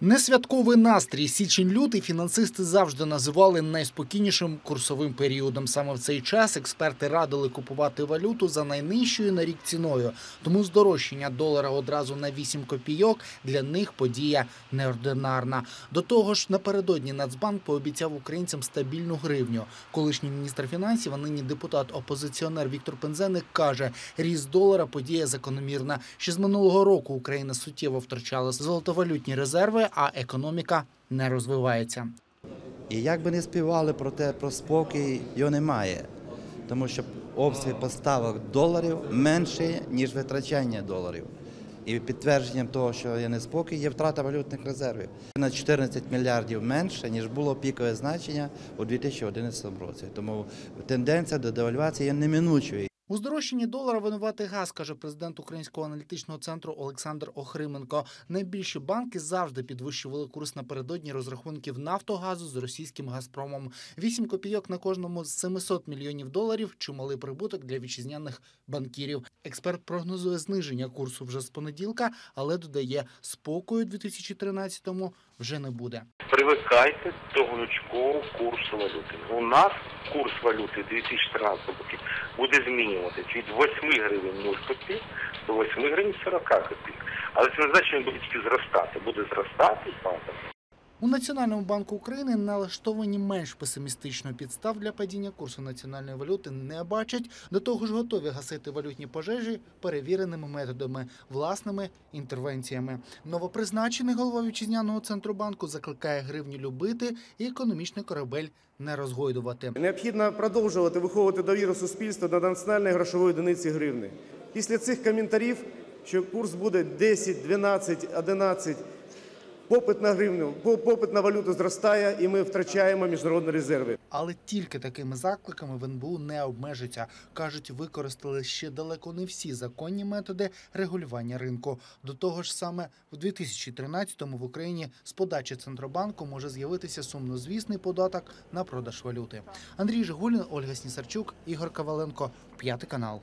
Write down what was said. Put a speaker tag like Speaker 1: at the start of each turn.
Speaker 1: Несвятковий настрій січень-лютий фінансисти завжди називали найспокійнішим курсовим періодом. Саме в цей час експерти радили купувати валюту за найнижчою на рік ціною. Тому здорожчання долара одразу на 8 копійок для них подія неординарна. До того ж, напередодні Нацбанк пообіцяв українцям стабільну гривню. Колишній міністр фінансів, а нині депутат-опозиціонер Віктор Пензеник каже, ріст долара подія закономірна. Ще з минулого року Україна суттєво втрачала золотовалютні резерви, а економіка не розвивається.
Speaker 2: І як би не співали про те, про спокій, його немає. Тому що обсяг поставок доларів менше, ніж витрачання доларів. І підтвердженням того, що є неспокій, є втрата валютних резервів. На 14 мільярдів менше, ніж було пікове значення у 2011 році. Тому тенденція до девальвації є неминучою.
Speaker 1: У здорожчанні долара винуватий газ, каже президент Українського аналітичного центру Олександр Охрименко. Найбільші банки завжди підвищували курс напередодні розрахунків Нафтогазу з російським Газпромом. 8 копійок на кожному з 700 мільйонів доларів чималий прибуток для вітчизняних банкірів. Експерт прогнозує зниження курсу вже з понеділка, але додає, спокою у 2013-му вже не буде.
Speaker 3: Привикайте до гнучкого курсу валюти. У нас курс валюти 2014 року буде змінюватися від 8 гривень 0 копійок до 8 гривень 40 копійок. Але це не значить, що він буде тільки зростати. Буде зростати і падати.
Speaker 1: У Національному банку України налаштовані менш песимістично підстав для падіння курсу національної валюти не бачать. До того ж, готові гасити валютні пожежі перевіреними методами, власними інтервенціями. Новопризначений голова вітчизняного центробанку закликає гривню любити і економічний корабель не розгойдувати.
Speaker 4: Необхідно продовжувати виховувати довіру суспільства до національної грошової одиниці гривни. Після цих коментарів, що курс буде 10, 12, 11, попит на гривню, по- попит на валюту зростає, і ми втрачаємо міжнародні резерви.
Speaker 1: Але тільки такими закликами в НБУ не обмежиться. Кажуть, використали ще далеко не всі законні методи регулювання ринку. До того ж, саме в 2013-му в Україні з подачі центробанку може з'явитися сумнозвісний податок на продаж валюти. Андрій Жигулін, Ольга Снісарчук, Ігор Коваленко, п'ятий канал.